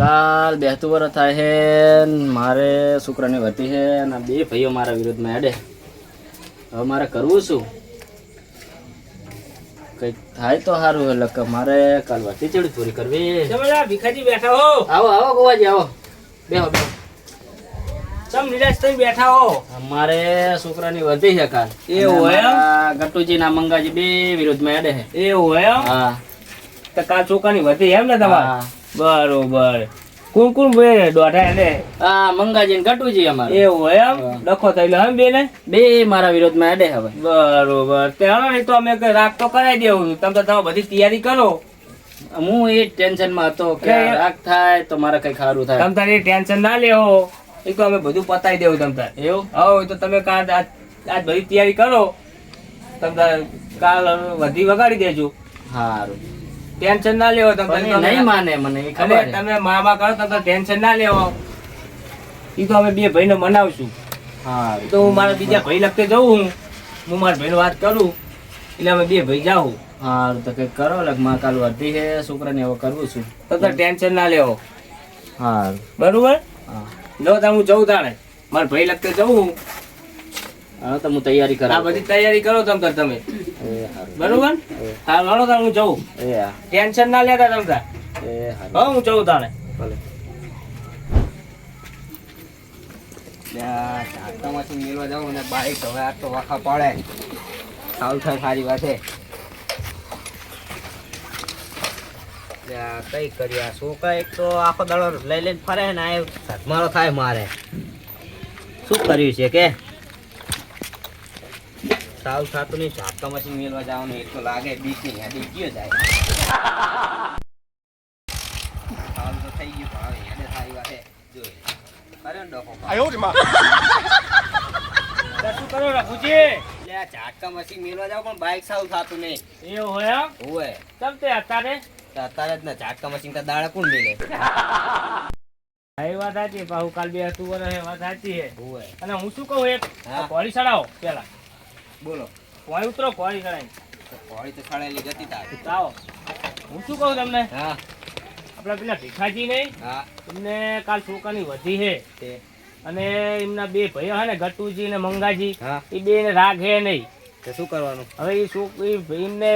કાલ બેહતું વર થાય છે મારે છોકરાની વતી છે અને બે ભાઈઓ મારા વિરોધમાં હેડે. હવે મારે કરવું શું? કઈ થાય તો સારું એટલે કે મારે કાલ વતી ચડી પૂરી કરવી. ભીખાજી બેઠા હો. આવો આવો ગોવાજી આવો. બેહો બેહો. ચમ નિરાશ થઈને બેઠા હો. અમારે છોકરાની વધી છે કાલ. એવું હોય? ગટુજી ના મંગાજી બે વિરોધમાં હેડે છે. એવું હોય હા. તો કાલ ચોખાની વધી એમ ને તમારે. બરોબર. કોણ કોણ બે દોઢા એને? આ મંગાજી ને ગટુજી અમારે. એવું એમ. ડખો થયેલો એમ બે ને બે મારા વિરોધમાં હેડે હવે. બરોબર. તે ને તો અમે રાગ તો કરાવી દેવું તમે તો તમે બધી તૈયારી કરો. હું એ ટેન્શનમાં હતો કે રાગ થાય તો મારે કઈ સારું થાય. તમ તારે ટેન્શન ના લેવો એ તો અમે બધું પતાવી દેવું તમ તારે. એવું? હા તો તમે કાલ આજ બધી તૈયારી કરો. તમે કાલ વધી વગાડી દેજો. સારું ટેન્શન ના લેવો તમ નહીં માને મને ખબર. તમે મામા કરો તમે ટેન્શન ના લેવો. એ તો અમે બે ભાઈને મનાવશું. હા તો હું મારા બીજા ભાઈ લગતે જઉં હું. હું મારા ભાઈને વાત કરું એટલે અમે બે ભાઈ જાઉં. હા તો કઈ કરો એટલે માં કાલ વધી છે છોકરાને હવે કરવું છું. તો તમે ટેન્શન ના લેવો. હા બરોબર? હા. જો તમે હું જઉં તાણે. મારા ભાઈ લગતે જઉં હું. હવે તો હું તૈયારી આ કરાવું બધી તૈયારી કરો તમ તાર તમે. બરોબર? હા લડો તાર હું જઉં. એ હા. ટેન્શન ના લેતા તમ તાર. એ હા હું જઉં તાણે ભલે. માંથી મેળવા જાઉં ને બાઈક હવે આ તો વાખા પડે. સારું થાય સારી વાત. છે કઈ કરી આ છોકરા એક તો આખો દાડો લઈ લઈને ફરે ને આ ધમારો થાય મારે. શું કર્યું છે કે? સાવ સાતું નહીં ઝાપકા મશીન મેળવા જવાનું એક તો લાગે બીક નહીં હેડી ગયો જાય. સાવ તો થઈ ગયું પણ હવે હેડે સારી વાત જોઈ. અરે ડોકો? તાર શું કરો રઘુજી? એટલે આ ઝાટકા મશીન મેળવા જાવ પણ બાઈક સાવ સાતું નહીં. એ હોય હોય. હોવે તે અત્યારે? અત્યારે જ ને ઝાટકા મશીન તો દાડા કોણ મેલે? હા, એ વાત સાચી પાછું કાલ બે હતું વરસ એ વાત સાચી હે અને હું શું કહું એક? હા. કોળી ચડાવો પેલા બોલો કોઈ ઉતરો કોઈ ગણાય કોઈ તો છાળેલી જતી તાર. આવો હું શું કહું તમને? હા. આપણા પેલા ભીખાજી નહીં હા. એમને કાલ છોકરાની વધી છે. અને એમના બે ભાઈઓ હે ને ગટુજી ને મંગાજી હા. એ બે ને રાગ હે નહીં. તો શું કરવાનું? હવે એ છોકરી એમને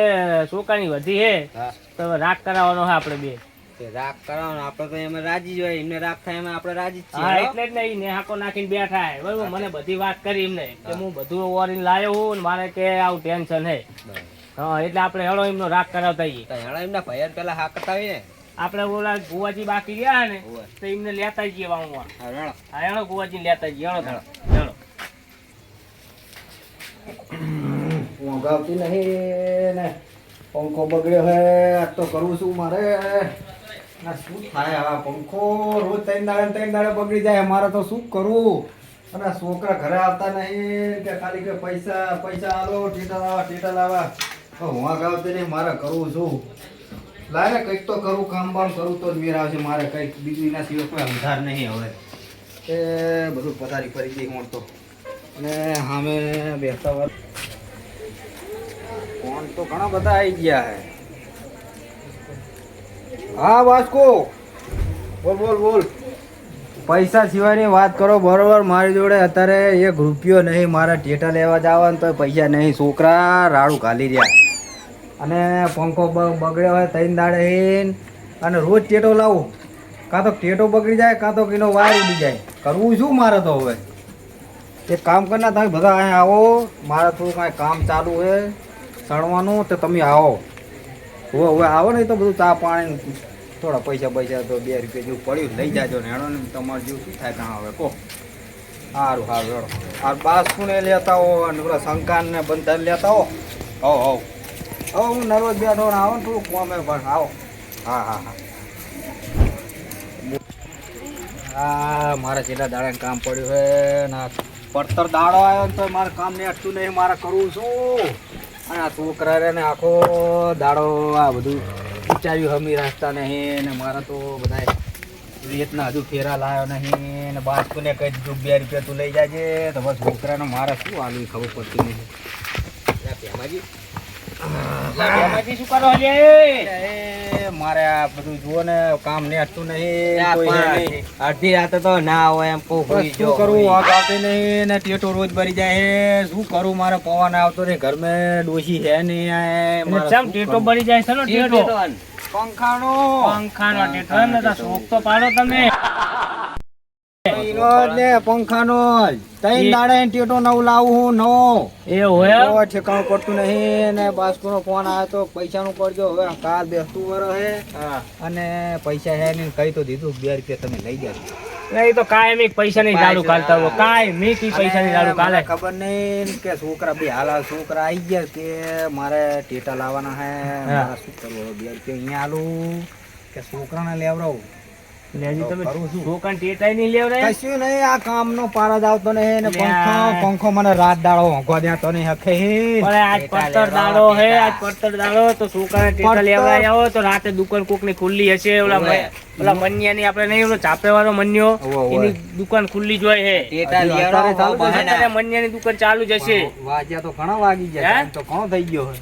છોકરાની વધી હે હા. તો રાગ કરાવવાનો હે આપણે બે. તે રાગ કરવાનું આપણે તો એમાં રાજી જ હોય. એમને રાગ થાય એમાં આપણે રાજી જ છીએ એટલે જ નહીં. નેહાકો નાખીને બેઠા હે. બરોબર? મને બધી વાત કરી એમને કે હું. બધું ઓરીને લાયો હું ને મારે કે આવું ટેન્શન હે. હા એટલે આપણે હેળો એમનો રાગ કરાવતા તો એમના ભયર પેલા હા કરતા હોય ને. આપણે ઓલા ગુવાજી બાકી રહ્યા ને તો એમને લેતા જઈએ વાંગવા હા રેણો. હા ગુવાજી લેતા જઈએ હેડો હેડો. હેડો ઊંઘ આવતી નહીં ને. પંખો બગડ્યો હે. આ તો કરવું શું મારે. શું થાય આ પંખો? રોજ ત્રણ દાડે ત્રણ દાડે બગડી જાય. મારે તો શું કરવું અને છોકરા ઘરે આવતા નહીં કે ખાલી કે પૈસા પૈસા આલો ટેટા લાવા ટીટા લાવા. ઊંઘ આવતી નહીં, મારે કરવું છું લાગે કંઈક તો કરું, કામ બામ કરું તો જ મેર આવશે. મારે કંઈક બીજું એના સિવાય કોઈ અંધાર નહીં હવે. એ બધું પથારી ફરી ગઈ હું તો. અને સામે બેસતા વાર ફોન તો ઘણા બધા આવી ગયા હે. હા, વાસ્કો. બોલ બોલ બોલ. પૈસા સિવાયની વાત કરો, બરોબર. મારી જોડે અત્યારે એક રૂપિયો નહીં, મારા ટેટા લેવા જવાનું તો પૈસા નહીં. છોકરા રાડું ઘાલી રહ્યા. અને પંખો બગડ્યો હોય તૈન દાડે અને રોજ ટેટો લાવું. કાં તો ટેટો બગડી જાય, કાં તો કિનો વાયર ઉડી જાય. કરવું શું મારે તો હવે? એક કામ કરના, તમે બધા અહીંયા આવો. મારે થોડું કાંઈ કામ ચાલુ છે. સણવાનું તો તમે આવો. હવે હવે આવો ને તો બધું ચા પાણી થોડા પૈસા પૈસા તો બે રૂપિયા જેવું પડ્યું લઈ જાજો ને હેડો ને, તમારે જેવું શું થાય કાં હવે કહો. સારું સારું હેડો. આ બાસ્કુને લેતા હો અને પેલા શંકાન ને બંધન લેતા હો હો હો હવે, હું નર્વસ બેઠો ને આવો ને થોડું કોમે પણ. આવો. હા હા હા. આ મારા છેલ્લા દાડાને કામ પડ્યું છે ના પડતર દાડો આવ્યો તો મારે કામ ને અટતું નહીં, મારે કરવું શું? અને આ છોકરા રે ને આખો દાડો આ બધું વિચાર્યું હમી રાખતા નહીં ને મારા તો બધા રીતના હજુ ફેરા લાવ્યો નહીં ને બાસ્કુને કહી દીધું બે રૂપિયા તું લઈ જાજે તો બસ છોકરાનો મારે શું આલવું ખબર પડતી નહીં. ભેમાજી શું કરો લે એ? એ મારે આ બધું જુઓ ને કામ ને હટતું નહીં ત્યાં કોઈ હે પણ નહીં. અડધી રાતે તો ના હોય એમ શું કરું નહીં ને ટેટો રોજ ભરી જાય શું કરું મારે પવન આવતો નહીં ઘર મેં ડોશી હે નહીં ચમ ટેટો? ભરી જાય છે ને ટેટો? પંખાનો. પંખાનો ટેટો એમ ને શોખ તો પાડો તમે પંખાનો ત્રણ દાડે ટેટો નવું લાવું હું નવો. એ હોય ઠેકાણું પડતું નહીં ને બાસ્કોનો ફોન આવ્યો તો પૈસાનું કરજો હવે કાલ બેસતું વરસ હે. અને પૈસા હે નહીં કઈ તો દીધું બે રૂપિયા તમે લઈ જાજો નહીં તો કાયમી પૈસા ની દાડુ કાઢતા હોય. કાયમી કી પૈસા કાલે. ખબર નહીં કે છોકરા બે હાલ હાલ છોકરા આવી ગયા કે મારે ટેટા લાવવાના હે શું કરવું? બે રૂપિયા અહીંયા આલું કે છોકરાને લેવડાવું? કશું નહીં આ કામનો પાર જ આવતો નહીં ને પંખો પંખો મને રાત દાડો ઊંઘવા દેતો નહીં હખે આજ પડતર દાડો હે આજ પડતર દાડો તો છોકરાને ટેટા પડતર. આવો તો રાતે દુકાન કોકની ખુલ્લી હશે ઓલા મન્યા ની આપડે નહીં ઓલો ચાપે વાળો મન્યો. એની દુકાન ખુલ્લી જોઈ હે. ટેટા અત્યારે ને. મન્યાની દુકાન ચાલુ જ હશે. વાગ્યા તો ઘણા વાગી ગયા તો ઘણો થઈ ગયો હે.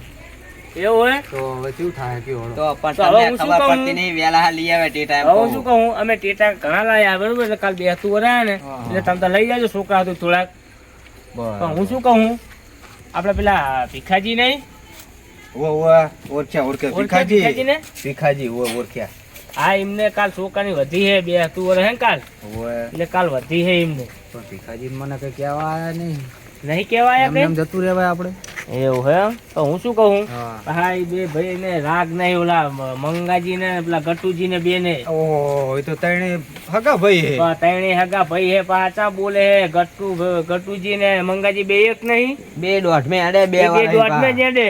એવું હોય તો હવે શું થાય કયો તો પણ તમને ખબર કહું? પડતી નહીં વેલા લઈ આવે ટેટા એમ હવે શું કહું? અમે ટેટા ઘણા લાયા બરોબર એટલે કાલ બેસતું વરાયા ને એટલે તમે તો લઈ જાજો છોકરા હતું થોડાક. પણ હું શું કહું? આપણે પેલા ભીખાજી નહીં? ઓ ઓવે, ઓળખ્યા ઓળખ્યા. ઓળખ્યા ભીખાજી? ઓવે, ઓળખ્યા. હા એમને કાલ છોકરાની વધી હે બે હતું વરે હે કાલ? એટલે કાલ વધી હે એમને. પણ ભીખાજી મને કઈ કહેવા આયા નહીં નહીં કેવાયા એમ જતું રહેવાય આપણે. એવું હે? તો હું શું કહું? હા. હા બે ભાઈ ને રાગ નહીં ઓલા મંગાજી ને પેલા ગટુજી ને બે ને ઓહો તો તણે હગા ભાઈ હે. ત્રણે હગા ભાઈ હે પાછા બોલે હે ગટુ ગટુજી ને મંગાજી બે એક નહીં? બે દોઢ મે અડે બે બે. દોઢ મે જ બે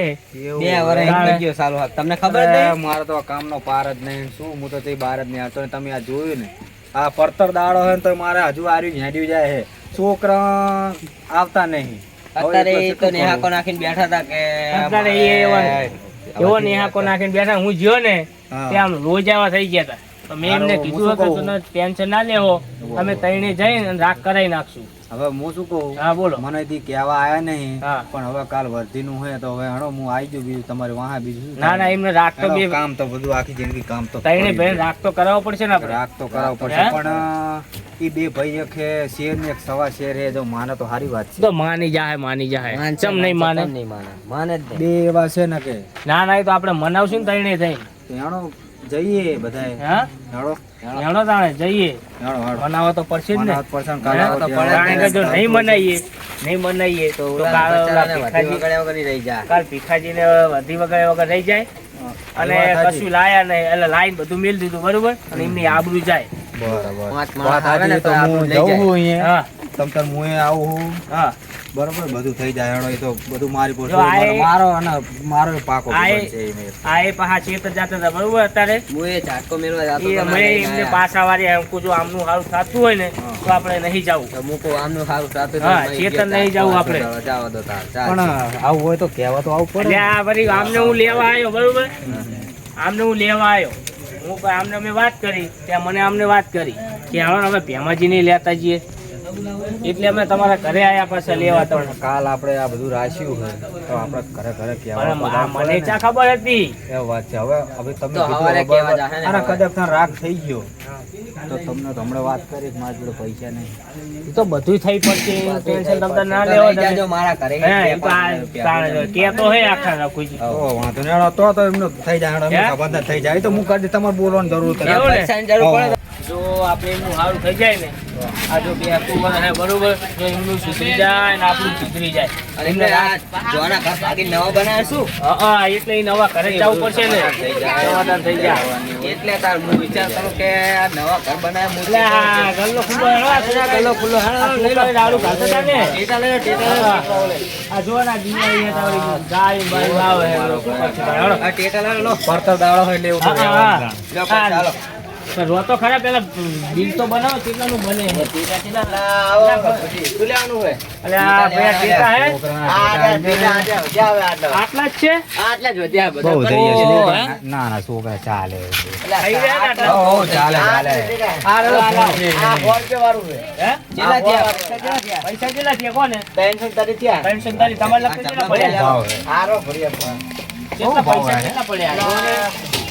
વાર. તાણે. ગયો હાથ. તમને ખબર નહીં? મારે તો આ કામનો પાર જ નહીં. શું? હું તો તે બહાર જ નહીં આવતો ને તમે આ જોયું ને? આ પડતર દાડો હે તો મારે હજુ આર્યું ઝાડ્યું જાય હે. છોકરા આવતા નહીં. અત્યારે તો નેહાકો નાખીને બેઠા હતા કે અત્યારે એ એવા- એવો નેહાકો નાખીને બેઠા. હું જ્યો ને ત્યાં તે આમ રોજ આવા થઈ ગયા હતા. તો મેં એમને કીધું હતું ટેન્શન ના લેવો. અમે તઈને જઈને રાખ કરાવી નાખશું. હવે હું શું કહું? હા બોલો. મને થી કહેવા આયા નહીં પણ હવે કાલ વર્ધી નું હોય તો હવે હણો હું આવી ગયો બીજું તમારે વાહ બીજું ના ના એમને રાખ તો બી કામ તો બધું આખી જિંદગી કામ તો તઈને ભાઈ રાખ તો કરાવવો પડશે ને રાખ તો કરાવવો પડશે પણ એ બે ભાઈ એક શેર ને એક સવા શેર હે જો માને તો સારી વાત છે. તો માની જાહે માની જાહે. ચમ નહીં માને? નહીં માને? માને બે એવા છે ને કે ના ના એ તો આપણે મનાવશું ને તઈને થઈ તો હેણો જઈએ બધાય હા? હેડો હેડો તાણે જઈએ. હેડો હેડો મનાવવા તો પડશે ને. મને હાથ પડશે ને કાલે તો પડે જો નહીં મનાઈએ. નહીં મનાઈએ તો કાલ ભીખાજી વગાડ્યા વગર રહી જાય કાલ ભીખાજીને વધી વગર વગર રહી જાય. અને. કશું લાયા નહીં. એટલે લાઈન બધું મેલ દીધું બરોબર? અને એમની આબરૂ જાય. પાંચ માણસ આવે ને તો તો હું જઉં હું અહીંયા. હા. હું આવું હું. હા. બરોબર બધું થઈ જાય હેણો તો બધું મારી પર જો આ એ- મારો અને મારો પાકો આ એ- સંબંધ છે એને. આ એ પાછા ચેત જતા હતા બરોબર અત્યારે? હું એ ઝાટકો મેળવા જાતો એ તો ના અમે લઈને એમને પાછા વાળી એમ આમનું સારું થતું હોય ને તો આપણે નહીં જવું. મૂકો આમનું સારું થતું હા, ચેતન નહીં. જવું આપણે. ચાલો, જાઓ દો તાર, ચાલ. પણ આવું હોય તો કહેવા તો આવું પડે ને. આ વળી આમને હું લેવા આવ્યો બરોબર? આમને હું લેવા આવ્યો. હું અમને અમે વાત કરી, ત્યાં મને આમને વાત કરી. કે હવે ભેમાજી નહીં લેતા જઈએ. એટલે અમે તમારા ઘરે આયા પાછા લેવા તમને કાલ આપણે આ બધું રાખ્યું હોય તો આપણે ઘરે ઘરે કહેવા મને ચા ખબર હતી. એ વાત છે. હવે હવે તમને હવારે કહેવા જાહે ને કદાચ તાર રાગ થઈ ગયો. તો તમને તો હમણાં વાત કરી મારા જોડે પૈસા નહીં. તો બધું થઈ પડશે. ટેન્શન તમને ના લેવો જાજો મારા ઘરે કે તો હે આખા રાખુજી. ઓ વાંધો નહીં. તો તો એમનો થઈ જાય. જ થઈ જાય. તો હું કરી તમારે બોલવાની જરૂર જરૂર પડે જો આપણે એમનું સારું થઈ જાય ને આ જો બે અક્ટોબર હે બરોબર જો એમનું સુધરી જાય ને આપણું સુધરી જાય અને એમને આ જોવાના ઘર ભાગી નવા બનાવીશું હા, હા એટલે એ નવા ઘરે જવું પડશે ને સમાધાન થઈ જાય એટલે તાર હું વિચાર કરું કે આ નવા ઘર બનાવે એટલે હા ગલ્લો ખુલ્લો હેડો, ગલ્લો ખુલ્લો હેડો, આ લઈ લો. દારૂ ખાતો તા ને ટેટા લઈ ટેટા આ જો ને દિવાળી હે ગાય બાય આવે હે લોકો પછી ભાઈ, હેડો. આ ટેટા લઈ લો. પડતર દાડો હોય એટલે એવું હા, હા, હા. રહેવાનું. લો, પછી ચાલો. રોતો ખરા પેલા બિલ તો બનાવો કેટલાનું બને. આટલા. જ છે? આટલા જ વધ્યા બધા. ના ના છોકરા ચાલે. પૈસા કેટલા થયા? પૈસા કેટલા થયા? કોને? ત્રણસો થયા. ત્રણસો તમારે લખી કેટલા પડ્યા. કેટલા પૈસા કેટલા પડ્યા?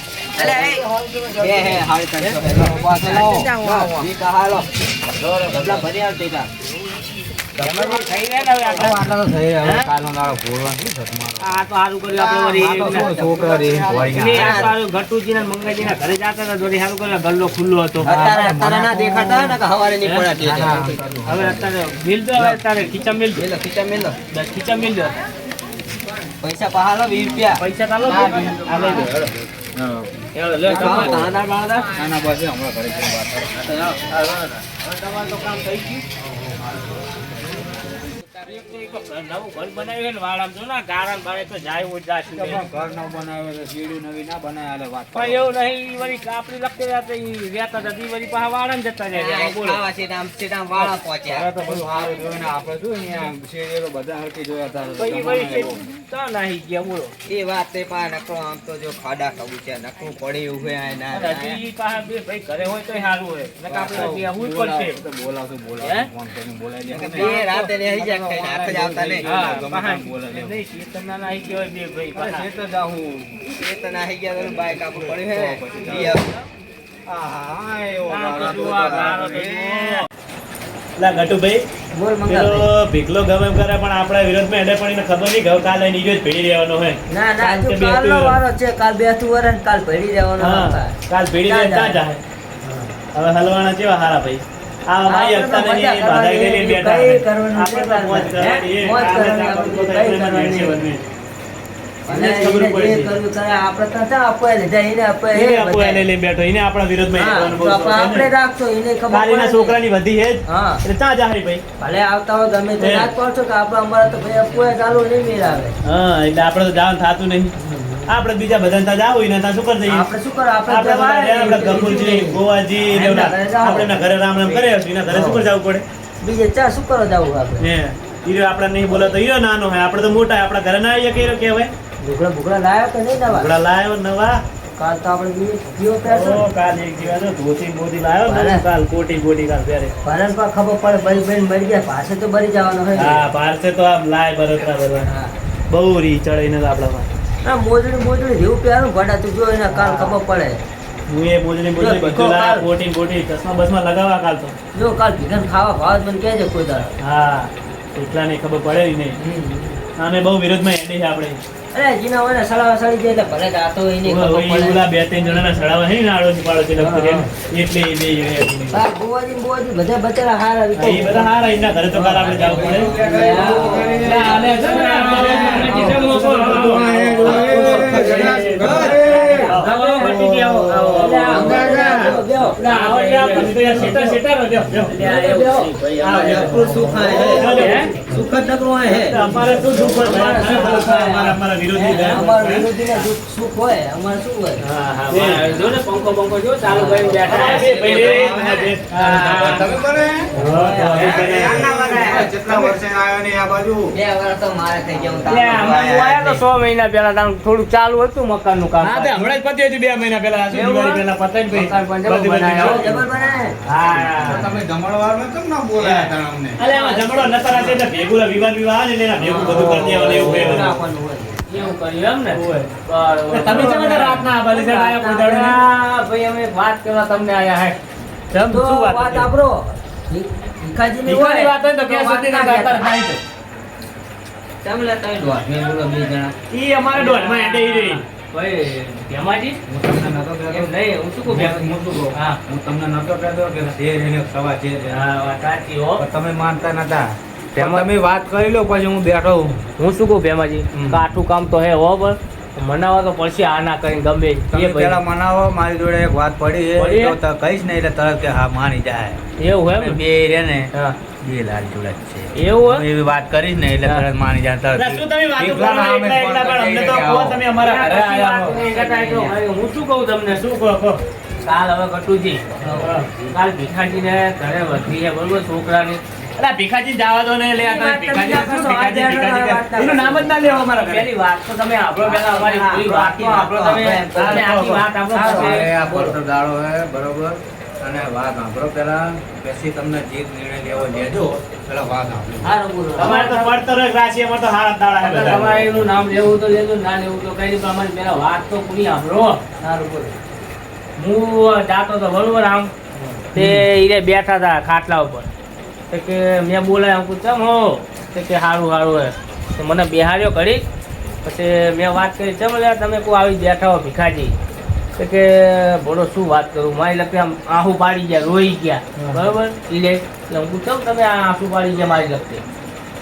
ને ને ઘરે જતા હતા સારું કર્યું ગલ્લો ખુલ્લો હતો. હવે અત્યારે મિલ દો અત્યારે ખીચા મિલ દો ખીચા મેલો. બસ ખીચા મિલ દો પૈસા પહાલો વીસ રૂપિયા પૈસા ચાલો તમારે- ના, બસ હમણાં ઘરે કરું. તો કામ થઈ ગયું એ વાત તે પા નકરો આમ તો જો ખાડા ખાવું છે નકરું પડે ઉભે હોય આ ના અને હજી ઈ પાછા બે ભાઈ ઘરે હોય તો સારું હોય. નકર આપણે હજી આવવું જ પડશે બોલાવો તો બોલાવશું, હે? બોલાવશું. ફોન કરીને બોલાવી નકર દે. બે રાતે જાય હાથ આવતા નહીં. હા, ગમે. નહીં, ગયા બે ભાઈ તો તો નાહી ગયા તો બાઈક આપણું પડ્યું હે આહા, એવો તો તો તો. લા ગટુભાઈ બોલ ભીખલો એમ કરે પણ આપણા વિરોધમાં એને પણ એને ખબર નહીં ગયો કાલે એની જ ભેડી રહેવાનો હોય ના ના કાલ હજુ કાલનો વારો છે કાલ બેસતું વરણ કાલ ભેડી જવાનો કાલ ભેડી રહે જાય હવે હલવાના કેવા હારા ભાઈ. આપણે છોકરાની વધી છે એટલે ત્યાં જાહરી ભાઈ. ભલે આવતા હોય ગમે તે ના જ કે આપણે અમારે તો ભાઈ અપાય ચાલુ નહીં મેળ આવે. હા એટલે આપણે તો જવાનું થતું નહીં. આપણે બીજા બધા ત્યાં જાવું ને ત્યાં શું કરી દઈએ આપણે શું કરો આપણે આપણે બધા જવાય જાય, ગફુરજી, ગોવાજી. આપણે ઘરે રામ રામ કરે એના ઘરે શું જવું પડે? બીજે ચા શું કરો જવું આપણે? ને હીરો આપણે નહીં બોલો તો હીરો નાનો હોય આપણે તો મોટા આપણા ઘરે ના આવીએ કે હીરો કહેવાય ભૂગળા ભૂગળા લાયો કે નહીં નવા? ઘોડા લાયો નવા. કાલ તો આપણે બીજી કયો પહેરશો કાલ એક દિવસ ધોતી બોતી લાયો ને? કાલ કોટી બોટી કાલ પહેરે. ભરણ પર ખબર પડે બરી બરી મરી ગયા. પાસે તો બરી જવાનો હોય હા પાસે તો આમ લાય ભરત બરોબર હા. બહુ રી ચડાઈને તો આપણામાં. ના મોજડી મોજડી જેવું પહેરું ભડા તું જો એને કાલ ખબર પડે. હું એ મોજડી મોજડી બધું લાયા. કોટી બોટી ચશ્મા બસમાં લગાવવા કાલ તો. જો કાલ ભીગન ખાવા ભાવ જ મને કહેજે કોઈ દાડો. હા એટલા નહીં ખબર પડે નહીં. અને બહુ વિરોધમાં હેડી છે આપણે. અરે જીના મને સલાવા સળી જાય એટલે ભલે જાતો હોય નહીં ઓલા- ખબર પડે. બે ત્રણ જણાના સડાવા હે ને આડોશી પાડોશી રહે એટલે એ બે બોવાજી બધા બચારા હારા હા, એ બધા હારા એમના ઘરે તો કાલ આપણે જવું પડે. લે, આલે છે ને, આપણે આપણે કિશન મોકો આવો. આવો, આવો, આવો, ના, ને પંખો જો ચાલુ બેઠા ને સો મહિના પહેલા થોડું થોડુંક ચાલુ હતું મકાનનું કામ. હા, હમણાં જ પતી હતી બે મહિના પહેલા. આ શું બનાવ્યો. જબર બનાવે હા. તમે કેમ ના બોલાયા અમને? અલે જમણો નતર એટલે વિવાદ એટલે એના ભેગું બધું કરી દેવાનું એવું એવું કર્યું એમ ને. તમે આયા કોઈ ભાઈ અમે વાત કરવા તમને આયા હે? શું વાત વાત આપરો ભીખાજીની ભીખાની વાત હોય તો ક્યાં વાત ના ના નહીં તો. તમે લે તમે દોઢ બોલો બે જણા. ઈ અમારે દોઢમાં હેડે ઈ રહી. ભાઈ ભેમાજી હું તમને નતો કહેતો. નહીં હું શું કહું હું શું કહું? હા. હું તમને નતો કહેતો કે શેર એને સવા શેર હા વાત સાચી હો. તમે માનતા નતા. તમે વાત કરી લો પછી હું બેઠો હું. હું શું કહું ભેમાજી. કાઠું કામ તો હે હો બસ મનાવા તો પડશે આ ના કરીને ગમે. એ પેલા મનાવો મારી જોડે એક વાત પડી? તો કહીશ ને એટલે તરત કે હા માની જાય. એવું હે બે રે ને હા. બે લાલ જોડે છે. એવું એવી વાત કરીશ ને એટલે તરત માની જાય શું તમે વાતો કરો એકલા ના અમે એકલા એકલા ફોન પણ અમને તો કહો તમે અમારા ઘરે આયા વાત હો. નહીં કરતા એટલો ભાઈ, હું શું કહું તમને? શું કહો કહો? કાલ હવે કટુજી. કાલ ભીખાજીને ઘરે વધી છે બરોબર? છોકરાની. અલા ભીખાજી જવા દો ને લે આ ભીખાજી ના શું કરશો, ભીખાજી ભીખાજી એનું નામ જ ના લેવો અમારા ઘરે. પેલી વાત તો તમે આપણો અમારી પૂરી વાત તો આપણો તમે આખી વાત હે બરોબર. અને વાત સાંભળો પેલા પછી તમને જે નિર્ણય લેવો લેજો પેલા વાત તમારે તો પડતર રાશિ અમારે તો હારા દાડા હે એટલે બધા. તમારે એનું નામ લેવું તો લેજો ના લેવું તો કઈ પ્રમાણે પેલા વાત તો પૂરી સાંભળો. હું જાતો તો બરોબર આમ તે એ બેઠા હતા ખાટલા ઉપર. તો કે મેં બોલાય હું પૂછમ હો? તો કે સારું સારું હે તો મને બિહાર્યો કરી પછી મેં વાત કરી ચમ લે તમે કોઈ આવી બેઠા હો ભીખાજી? કે બોલો શું વાત કરું? મારી લખે આમ આંસુ પાડી ગયા રોઈ ગયા. બરોબર? એટલે હું પૂછમ તમે આ આંસુ પાડી ગયા મારી લગતી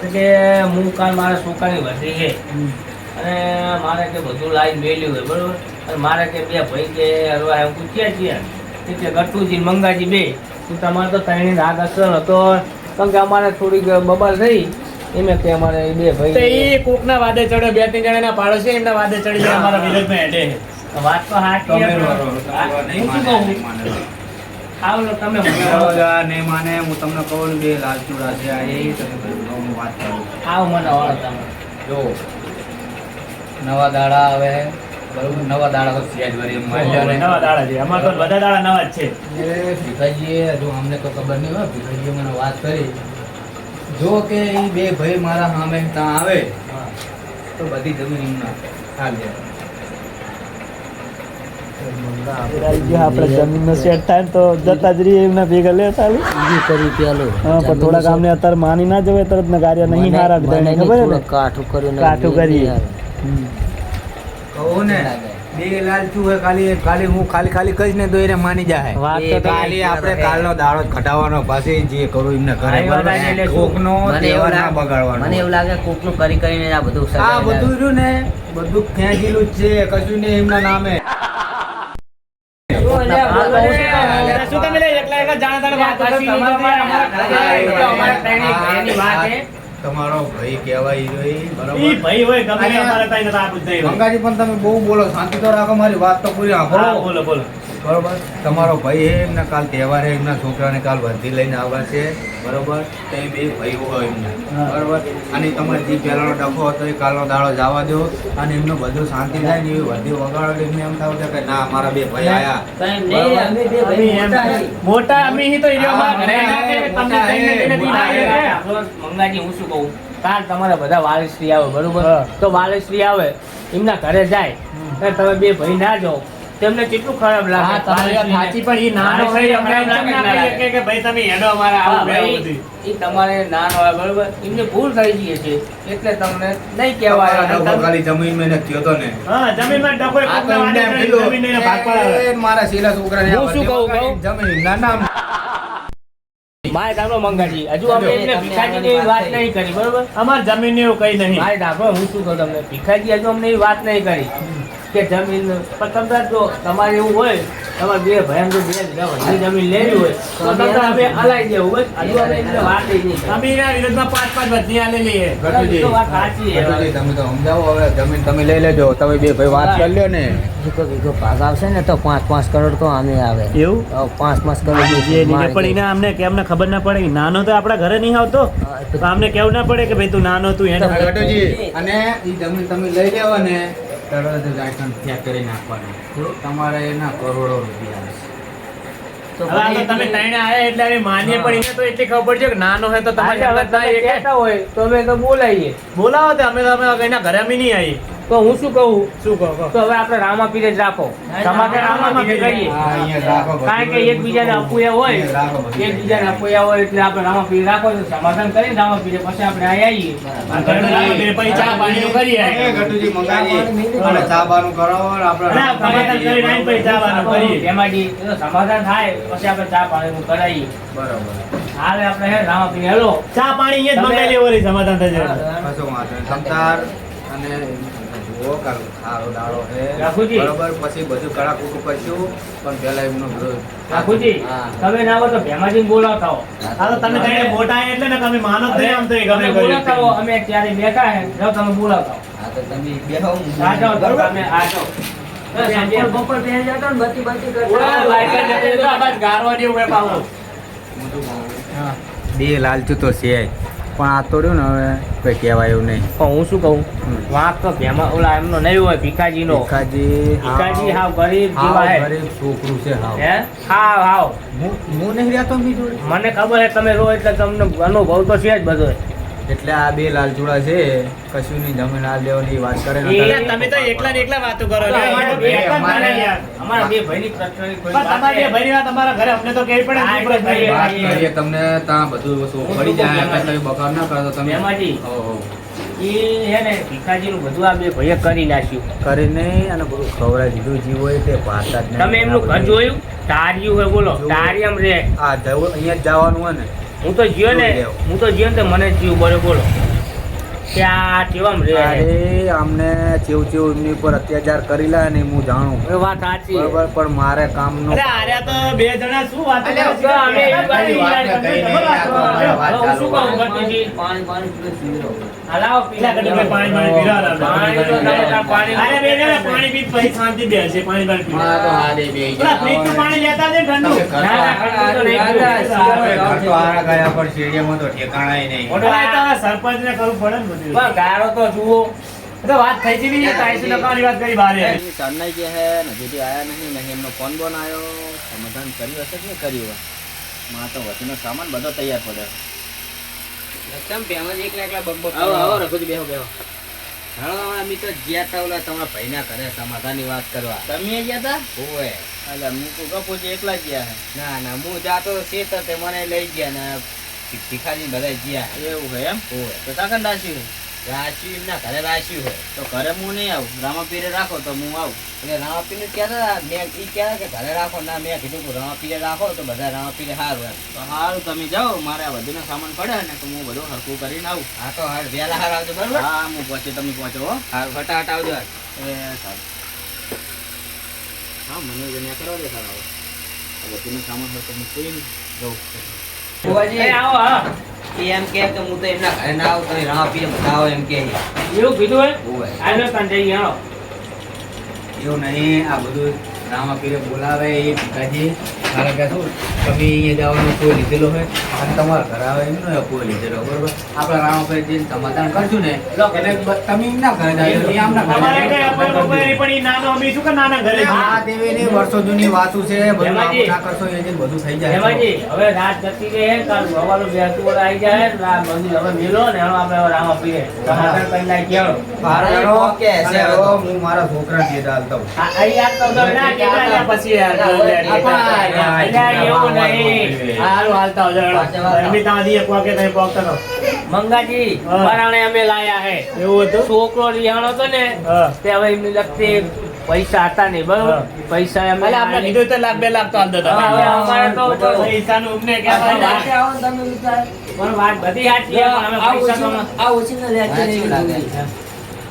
તો કે હું કાલ મારા છોકરાની વધી છે. અને મારે કે બધું લાઈન મેળ્યું હોય બરોબર? અને મારે કે બે ભાઈ કે હરવા એમ પૂછ્યા છીએ. કે ગટુજી મંગાજી બે. તું તમારે તો ત્રણેય રાગ અસર હતો. કારણ કે અમારે થોડીક બબલ થઈ એમે કે અમારે બે ભાઈ એ કોકના વાદે ચડ્યો બે ત્રણ જણાના પાડોશી એમના વાદે ચડી ગયા અમારા વિરોધમાં છે. વાત તો હાચી તમે હું શું માને, કહું? તમે હું તમને કહું બે લાલ છે એ તમે હું વાત કરું આવો મને વાળો તમે. જો નવા દાડા આવે બરોબર? નવા દાડા તો. નવા દાડા છે. અમારે તો બધા દાડા નવા જ છે. એ ભીખાજીએ હજુ અમને તો ખબર નહીં હોય ભીખાજીએ મને વાત કરી. જો કે એ બે ભાઈ મારા સામે ત્યાં આવે તો બધી જમીન એમના ખાલી આપણે જમીન નો સેટ થાય તો જતા જ રહીએ એમના ભેગા લે ચાલુ ઈ કરી પેલું હા પણ થોડાક અમને અત્યારે માની ના જવાય તરત ને ગાડીઓ નહીં હારા બધાને ખબર ને? કાઠું કર્યું કાઠું કરીએ. કહું ને બે લાલ હોય ખાલી ખાલી હું ખાલી ખાલી કહીશ ને તો એને માની જાય. વાત ખાલી આપણે કાલનો દાડો જ ઘટાડવાનો પછી જે કરું એમને કરે કોકનો તહેવાર ના બગાડવાનો. મને એવું લાગે કોકનું કરી કરીને આ બધું આ બધું રહ્યું ને બધું ખેંચેલું જ છે કશું ને એમના નામે. તમારે અમારા ત્રણેય ભાઈની વાત છે. તમારો ભાઈ કહેવાય ઈ રહ્યો ઈ, ઈ બરોબર ભાઈ પણ તમે બહુ બોલો શાંતિ તો રાખો મારી વાત તો પૂરી બોલો બોલો. બરોબર? તમારો ભાઈ છે એમના કાલ તહેવાર છે એમના છોકરાને કાલ વર્ધી લઈને આવવા છે. બરોબર? તો એ બે ભાઈ હોય એમના. બરોબર? અને તમારે જે પહેલાંનો ડખો હતો એ કાલનો દાડો જવા દો અને એમનો બધું શાંતિ થાય ને એવી વર્ધી વગાડો એમને એમ થાય કે ના મારા બે ભાઈ આયા. મોટા. અમે તો અમારા હે, હે, હે. મંગાજી હું શું કહું? કાલ તમારા બધા વાલશ્રી આવે બરોબર? તો વાલશ્રી આવે એમના ઘરે જાય. અને તમે બે ભાઈ ના જાઓ. તેમને કેટલું ખરાબ લાગે? તમારી સાચી, પણ એ નાનો હોય, અમને એમ લાગે કે ભાઈ તમે હેડો અમારે આવું ભાઈ, એવું તમારે નાનો હોય બરોબર? એમને ભૂલ થઈ ગઈ છે એટલે તમને નહીં કહેવાય. ખાલી જમીન મેં થયો તો ને? હા, જમીનમાં આ જમીન જમીનને ભાગ પડાવે. મારા મારા છોકરા ને હું શું કહું, કહું? જમીન. ના નામ મારે ધાબો મંગાજી હજુ અમે એમને ભીખાજી ની વાત નહીં કરી બરોબર? અમારે જમીનને એવું કઈ નહીં. મારે ધાબો હું શું કહું તમને? ભીખાજી હજુ અમને એવી વાત નહીં કરી. કે જમીન પણ તમે જો તમારે એવું હોય તમારે બે ભાઈ જો બે જમીન લેવી હોય તો તમે અમે હલાઈ દેવું હોય. વાત નહીં કરી. એના વિરુદ્ધમાં પાંચ પાંચ બધી તમે તો સમજાવો હવે જમીન તમે લઈ લેજો. તમે બે ભાઈ વાત કરી લ્યો ને. બીજો બીજો ભાગ આવશે ને તો પાંચ પાંચ કરોડ તો આમે આવે. એવું? પાંચ પાંચ કરોડ જે અમને કે અમને ખબર ના પડે. નાનો તો આપણા ઘરે નહીં આવતો. તો- તો અમને કેવું ના પડે કે ભાઈ તું નાનો તું એને અને એ જમીન તમે લઈ લેવા ને. તરત જ લાયસન્સ ચેક કરી નાખવાની. તમારે એના કરોડો રૂપિયા આવશે. તમે ત્રણે આયા એટલે માનીએ પણ એને તો એટલી ખબર છે કે નાનો હે તો તમારી તમે હોય તો અમે તો બોલાવીએ બોલાવો તે અમે તો અમે એના ઘરે અમે નહીં આવી તો હું શું કહું? શું કહો. તો હવે આપણે રામાપીરે જ રાખો. સમાધાન રામાપીરે કરીએ. હા, અહીંયા રાખો બધું. કારણ કે એકબીજાને અપૂયા હોય. અહીંયા એકબીજાને અપૂયા હોય એટલે આપણે રામાપીરે રાખો તો સમાધાન કરીને રામાપીરે પછી આપણે અહીં આવીએ. પછી ચા પાણી કરીએ ગટુજી મંગાવીએ. અને ચા બાનું કરાવો આપણે સમાધાન કરી નાઈ પછી ચા બાનું કરીએ. એમાંથી સમાધાન થાય પછી આપણે ચા પાણીનું કરાવીએ. બરાબર. હાલે આપણે હે રામાપીરે હેલો. ચા પાણી અહીંયા જ મંગાવી લેવો સમાધાન થઈ જાય. અને જુઓ કાલ સારો દાડો છે. બરોબર પછી બધું કડાકૂટું કરશું પણ પેલા એમનો વિરોધ. રાખુજી તમે ના હોય તો ભેમાજી બોલાવતા હો. હા તો તમે કઈ મોટા એટલે ને તમે માનો જ નહીં આમ તો એ ગમે બોલાવતા હો અમે ત્યારે બેઠા હે જો તમે બોલાવતા હો. હા તો તમે બેહો. આજો બરોબર? તમે આજો બપોર જતો ને કરતા. બે લાલચું તો છે. પણ આ તો રહ્યું ને હવે કઈ કહેવાય એવું નહીં. પણ હું શું કહું? વાંક તો ભેમા ઓલા એમનો નહીં હોય ભીખાજીનો. ભીખાજી ભીખાજી હાવ. ગરીબ જેવા હે ગરીબ છોકરું છે હાવ. હે? હાવ હાવ. હું હું નહીં રહેતો બીજું? મને ખબર છે તમે રો એટલે તમને અનુભવ તો છે જ બધો એટલે આ બે લાલચુડા છે કશું ની જમીન આ લેવાની વાત કરે ને તમે તો એકલા ને એકલા વાતો કરો અમારા બે ભાઈ ની અમારે- મને બે ભાઈની પ્રશ્નની કોઈ વાત તમારી બે છે. ભાઈની વાત અમારા ઘરે અમને તો કેવી પડે ને નહીં. વાત કરીએ તમને ત્યાં બધું વસ્તુ પડી જાય તમે બકાર ના કરો તમે એમાંથી હો, હો. એ હે ને ભીખાજીનું બધું આ બે ભાઈએ કરી નાખ્યું. કરીને અને બધું ખવડાવી દીધું જીવ હોય તે ભારતા તમે એમનું ઘર જોયું? તાર્યું હોય બોલો તારી આમ રે. આ અહીંયા જ જવાનું હોય ને. હું તો જીયો ને હું તો જીયો ને મને જીવ બોલો બોલો. આ કેવામ રે અરે આમને ચેવું ચેવું એમની ઉપર અત્યાચાર કરી લે ને હું જાણું. એ વાત સાચી. બરોબર પણ મારે અરે આર્યા તો બે જણા શું વાતો કરે? છે? અમે એવી વાત તમે વાત તમે કઈ ખબર નહીં, આ તો રાખો. અમારે વાત હવે હું શું ચાલુ કહું પાણી પાણી પીવે પીવરો. હલાવો પીલા કડક પાણી પાણી પીરા પાણી તો તમે પાણી અરે બે જણા પાણી પી પછી શાંતિ બેસે પાણી બાર પી. હા, તો હા, દે બે પેલા ફ્રીજનું પાણી લેતા જજો ઠંડુ? ના, ના, નહીં ઘર તો ગયા તો ઠેકાણાય નહીં. કરવું પડે ને. પણ ગાળો તો જુઓ. તો વાત થઈ જવી ને તાઈસી નકાની વાત કરી બારે ચાંદનાઈ ગયા હે ને આયા નહીં નહીં એમનો ફોન બોન આવ્યો સમાધાન કર્યું હશે કે કર્યું હોયમાં તો વતીનો સામાન બધો તૈયાર પડ્યો. કેમ ભેમાજી એકલા એકલા બકબક આવો આવો રઘુજી બેહો બેહો. હાલો, અમે તો જ્યાં તા ઓલા તમારા ભાઈના ઘરે સમાધાનની વાત કરવા. તમે ગયા તા? ઓવે. એટલે હું તો ગપોજી એકલા ગયા ના ના હું જાતો તો તે મને લઈ ગયા ને ભિખારી બધા ગયા એવું હોય એમ? હોય. તો કાકન રાખ્યું રાશિ એમના ઘરે રાશિ હોય. તો ઘરે હું નહીં આવું. રામાપીરે રાખો તો હું આવું. એટલે રામાપીને ક્યારે મેં એ ક્યારે કે ઘરે રાખો? ના મેં કીધું કે રામાપીરે રાખો તો બધા રામાપીરે સારું એમ. તો સારું તમે જાઓ. મારે આ વધુનો સામાન પડે ને તો હું બધું હરકું કરીને આવું. હા તો હાર વહેલા હાર આવજો બરાબર? હા હું પહોંચે તમે પહોંચો હાર ફટાફટ આવજો. એ સારું. હા મને જન્યા કરવા દે સારા હવે વધુનો સામાન હોય તો હું કોઈ નહીં જવું ફુવાજી, આવો હા. ઈ એમ કહે કે હું તો એમના ઘરે ના આવું તમે એમ કે એવું કીધું હે ઓવે આજે તને જઈએ આવો. એવું નહીં આ બધું રામા પીરે બોલાવે એ પિતાજી કારણ કે શું તમે અહીંયા જવાનું કોઈ લીધેલો હોય? અને તમારા ઘરે આવે એમ ન કોઈ લીધેલો બરોબર? આપણે રામા પીરે જઈને સમાધાન કરશું ને એટલે તમે એમના ઘરે જાજો આમના ઘરે અમારે કઈ જાજો. અપાય બપાય નહીં, પણ નાનો અમે શું કે નાના ઘરે આ દેવીની વર્ષો જૂની વાતું છે બધું ના કરશો એ બધું થઈ જાય હવે રાત જતી રહે કાલ હવાલું બેસતું આવી જાય રાત મંદિર હવે મેલો ને હવે આપણે રામા પીએ સમાધાન કરી હાલો. મારે મારા છોકરા ઘેર હાલતો ના. પછી એવું નહીં. હાલતા એક વાગે તમે પહોંચતા. મંગાજી પરાણે અમે લાયા હે. એવું હતું? છોકરો રિહાણો હતો ને તે હવે એમની લગતી પૈસા હતા નહીં બરોબર? પૈસા એમને આપણે કીધું તો લાખ બે લાખ તો દો અમારે ને. ને વિચાર. પણ વાત બધી સાચી આ પૈસા તો ઓછીનું- લે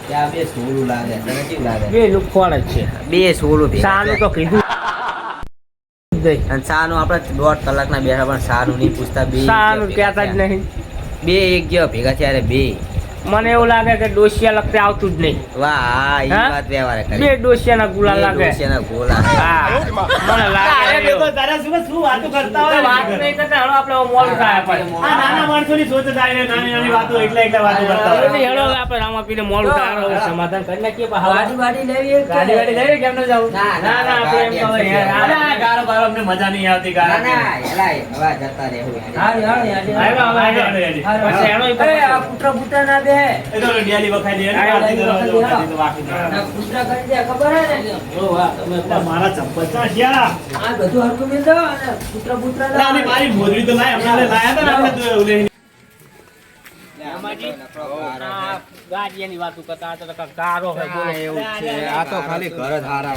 બે સોલું લાગે તને કેવું લાગે? બે લુખવાડ જ છે. બે સોલું સાનું તો કીધું. અને સાનું આપણે દોઢ કલાકના બેઠા પણ સાનું નહીં પૂછતા બે સાનું કહેતા જ. નહીં. બે એક ગયો ભેગા થયા બે. મને એવું લાગે કે ડોસિયા લગતે આવતું જ નહીં. વાહ વાત વ્યવહારે કરી. બે ડોસિયાના ગુલા લાગે. ગોલા. હા. મને લાગે તો તારા શું શું વાતો કરતા હોય વાત નહીં કરતા હવે આપણે મોડું થાય આપણે. આ નાના માણસોની સોચ થાય નાની નાની વાતો એકલા એકલા વાતો કરતા હોય. એટલે આપણે રામાપીને મોડું થાય. હવે સમાધાન કરી નાખીએ પણ ગાડી વાડી લેવી ગાડી વાડી લઈને કેમ ન જાવું? ના ના ના આપણે એમ કહો ગારો બારો અમને મજા નહીં આવતી ગારો એલા હવે જતા રહેવું. એ, તો વખાઈ દે કરી દે ખબર હે ને ઓ વાહ, તમે મારા ચંપલ ગયા? આ બધું મિલ દો અને મારી તો લાય લાયા હતા ને આપણે ઓલે વાતો કરતા હતા તો કાંઈક હોય બોલો. એવું છે આ તો ખાલી ઘર જ હારા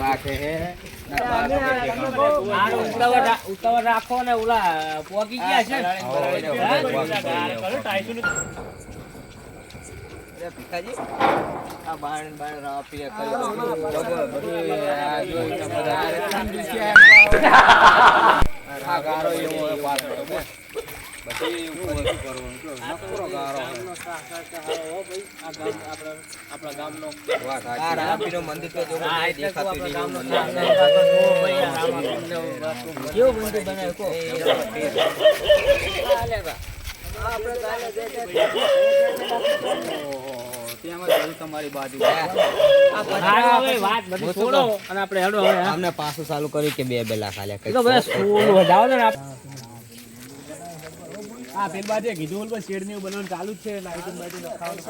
ઉતાવળ રાખો ને ઓલા પોગી ગયા છે ભીખાજી આ બાણ બાણ રાવા પીએ કરી દો. બગો, બધું આ જોઈ તો બધા આ ગારો એવો હોય પાછળ, બસ. બધી ઉપર શું કરવાનું કયો? નકરો ગારો હોય. આપણા ગામનો વાત સાચી. આ રામાપીરનો મંદિર તો જોવો હા, નહીં એટલે તો દેખાતું આપણા નહીં ગામનો એવું મંદિર. ઓ ભાઈ, આ રામાપીરનો વાતો. કેવું મંદિર બનાવ્યું આપણે. અમને પાછું ચાલુ કર્યું કે બે બે લાખ આલ્યા એ તો બધા છોડો જાઓ ને આપ- આ પેલ બાજુ કીધું બોલ બસ શેડ ને એવું બનાવવાનું ચાલુ જ છે લાઈટિંગ બાઈટિંગ નખાવાનું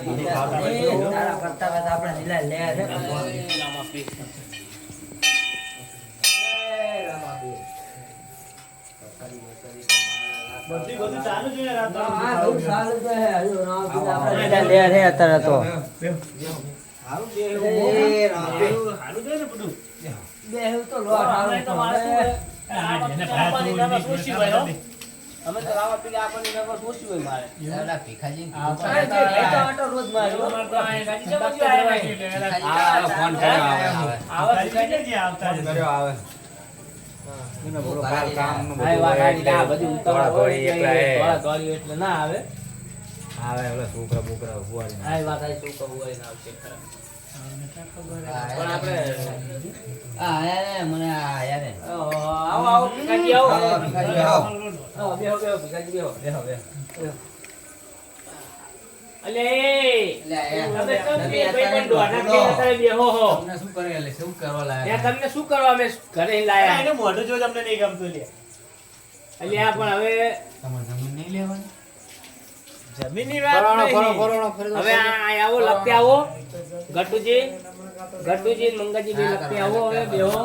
તારા કરતા કરતા આપણે લીલા લે છે બધી બધું ચાલુ જ હોય રાત હા, બહુ સારું છે. હજુ રામ પીલા આપણે લીલા લે છે અત્યારે તો સારું જ હોય ને બધું બેહું તો લોટ અમે તો મારે શું આવે. હે? આ વખતે આપવાની નગર પૂછી હોય હો. અમે તો રાવણ પીલા આપવાની નગર પૂછી હોય મારે. અરે જે ભેગો આટો રોજ તો અહીં ગાડી જવા દો આવ્યા ફોન કર્યો આવે આવા. ભીખાજી. આવતા કર્યો આવે. એને બોલો કામનું બધું વાત. આ એટલે ના આવે. આવે ઓલા છોકરા બોકરા વાત ના આવશે ખરા. બેહો. અલે, તમે કેમ બે ભાઈ બંધો? આના ઘેર અત્યારે બેહો હો. ત્યાં તમને શું કરવા અમે ઘરે લાયા. એનું મોઢું જો તમને નહીં ગમતું લે. અલ્યા પણ હવે જમીનની વાત નહીં. ફરો, ફરાણો, ફરી હવે આ આ આવો લગતે આવો. ગટુજી ગટુજી મંગાજી બે આવો હવે બેહો.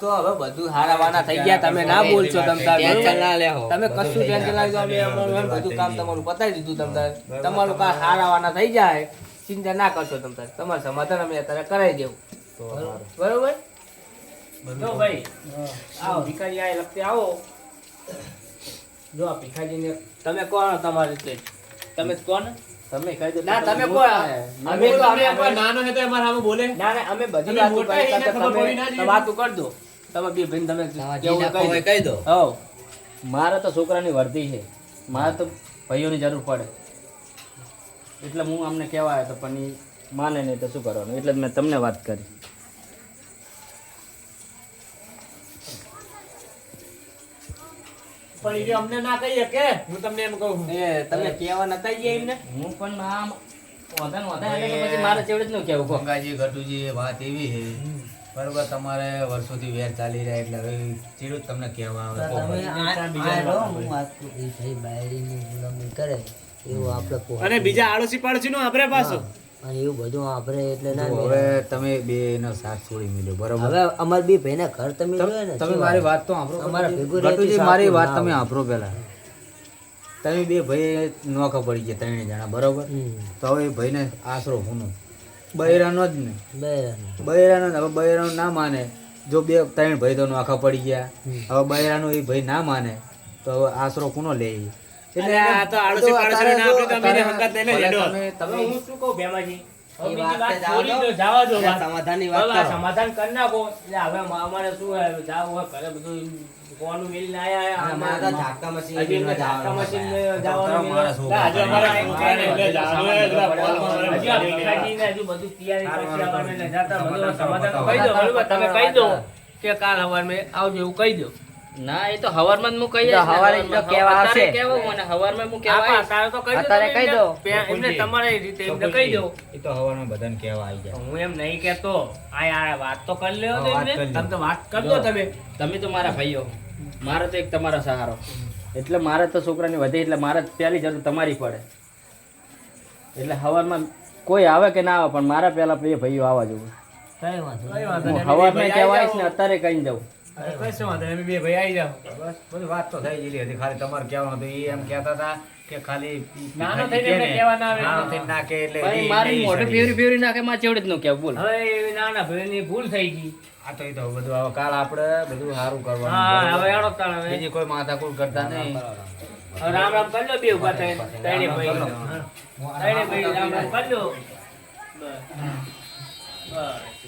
તો હવે બધું હારાવાના થઈ ગયા. તમે ના બોલશો તમ તમે કશું ટેન્શન અમે અમારું બધું કામ તમારું પતાવી દીધું તમ તમારું કામ હારાવાના થઈ જાય ચિંતા ના કરશો તમ તમારે સમાધાન અમે અત્યારે કરાવી દેવું. બરોબર? જો ભાઈ આવો ભિખારી આ લગતે આવો. જો આ ભિખારીને તમે કોણ તમારી રીતે? તમે કોણ? તમે કહી દો ના તમે કોણ અમે તો અમે કોઈ નાનો હે તો અમારા સામે બોલે. ના ના અમે બધી વાતો કરી એને કરતા ખબર પડી ના તમે વાતો કરી દો. તમે બે ભાઈ તમે કેવું હોય કહી દો. હવ. મારે તો છોકરાની વર્ધી છે. મારે તો ભાઈઓની જરૂર પડે. એટલે હું અમને કેવાય તો પણ માને નહીં તો શું કરવાનું? એટલે જ મેં તમને વાત કરી. પણ એ અમને ના કહીએ કે હું તમને એમ કહું છું. એ તમે કહેવા નતા જઈએ એમને? હું પણ આમ વધન વધન એટલે પછી મારે ચેવડે જ ન કહેવું ગંગાજી ઘટુજી વાત એવી છે. બરોબર તમારે વર્ષોથી વેર ચાલી રહ્યા એટલે હવે ચીડું જ તમને કહેવા આવે. અને બીજા આડોશી પાડોશી નું આપણે પાછું અને એવું બધું આપણે એટલે ના હવે તમે બે નો સાથ છોડી મળ્યો બરોબર? હવે અમાર બી ભાઈના ઘર તમે જોયો ને તમે મારી વાત? તો સાંભળો અમારા. ભેગું રહેતું મારી વાત તમે હોય. પહેલા તમે બે ભાઈ નોખા પડી ગયા ત્રણે જણા બરોબર? તો હવે એ ભાઈને આશરો હુનો. બૈરાનો જ ને. બૈરાનો. બૈરાનો. હવે બૈરાનો ના માને. જો બે ત્રણ ભાઈ તો નોખા પડી ગયા. હવે બૈરાનો એ ભાઈ ના માને તો હવે આશરો કોનો લે અરે આ તો આડોશી પાડોશીને ના આપણે તો અમે એને હંગાત લઈને ભલે તમે- હું શું કહું ભેમાજી. સમાધાન કરી નાખો એટલે હવે અમારે શું હોય ઘરે બધું કોનું આયા મશીન મશીન જવાનું કહે એટલે એટલે બધું તૈયારી એટલે દો તમે કહી દો કે કાલ સવારમાં આવજો એવું કહી દો ના એ તો હવારમાં હું કહી તો હવારે જ અત્યારે આવશે. કહેવું મને હવારમાં હું કેવા તારે તો કહી દો તમે કહી દો. એમને તમારી રીતે એમને કહી દો. એ તો હવારમાં બધાને કેવા આવી જાય હું એમ નહીં કહેતો. આ આ વાત તો કરી લ્યો એમને. તમે તો વાત કરી દો તમે. તમે તો મારા ભાઈઓ. મારે તો એક તમારો સહારો. એટલે મારે તો છોકરાની વધે એટલે મારે પહેલી જરૂર તમારી પડે. એટલે હવારમાં કોઈ આવે કે ના આવે પણ મારા પહેલા બે ભાઈઓ આવવા જોઈએ. હવારમાં અમે બે કહેવા ભાઈ આવીશ ને અત્યારે કઈ જાઉં અરે કશો વાંધો. અમે બે ભાઈ આવી જાઓ. બસ બધી વાત તો થઈ ગયેલી હતી. ખાલી તમારે કહેવાનું હતું એ એમ કહેતા હતા કે ખાલી નાનો થઈને એમને કહેવા ના. આવે. નાનો થઈને ના એટલે મારી નહીં ફેરી ફેરી નાખે માં ચેવડે જ ન કહેવું બોલ. હવે એ નાના ભાઈની ભૂલ થઈ ગઈ. આ તો એ તો બધું હવે કાલ આપણે બધું સારું કરવાનું હા હવે હવે. બીજી કોઈ માથાકૂટ કરતા નહીં. હવે રામ રામ કરી લો બે ઊભા થઈને. ભાઈ રામ રામ કરી લો. બસ. આવો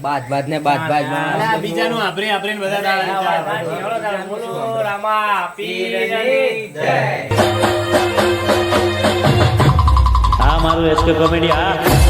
બાજ બાજ ને અને આ બીજાનું આપણે આપણે બધા બોલો તમારું એસકે કોમેડી આ